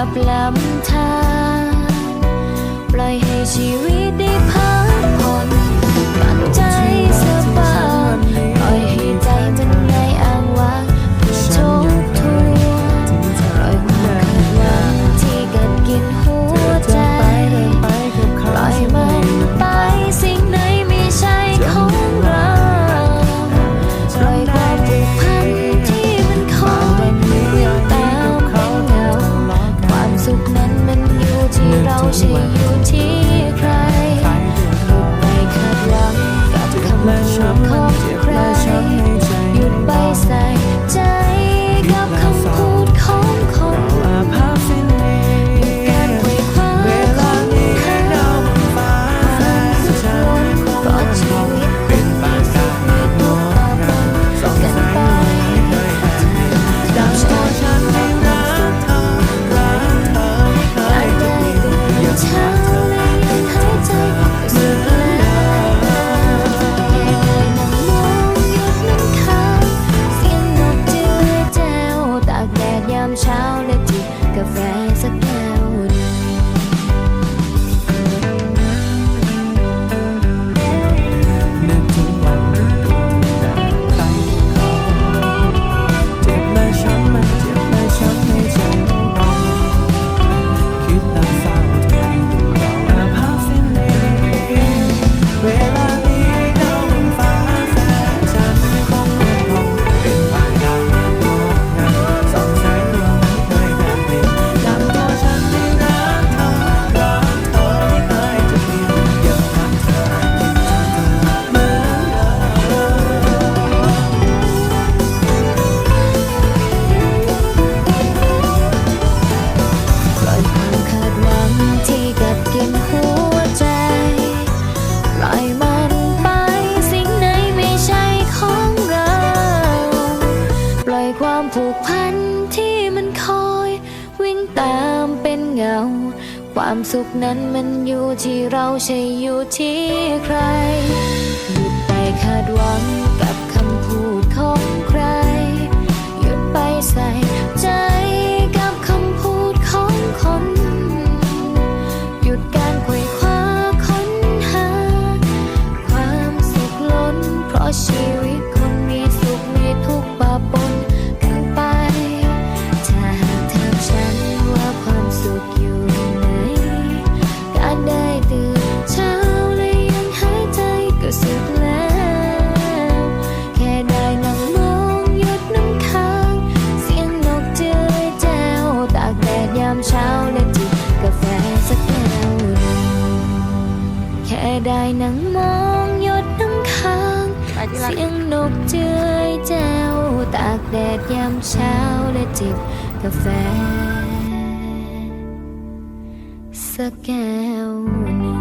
กับลำธารปล่อยให้ชีวิตได้พัก สิ่ที่ใครไม่ขัดหวังกับคำชมของใครหยุดไปใส่ใจ ผูกพันที่มันคอย วิ่งตามเป็นเงา ความสุขนั้นมันอยู่ที่เราใช่อยู่ที่ใครหยุดไปคาดหวังกับคำพูดของใคร หยุดไปใส่ใจกับคำพูดของคน หยุดการคุยคว้าค้นหา ความสุขล้นเพราะชีว ได้นั่งมองหยดน้ำค้าง เสียงนกเจ้ยแจ้วตากแดดยามเช้าและจิบกาแฟ สักแก้วหนึ่ง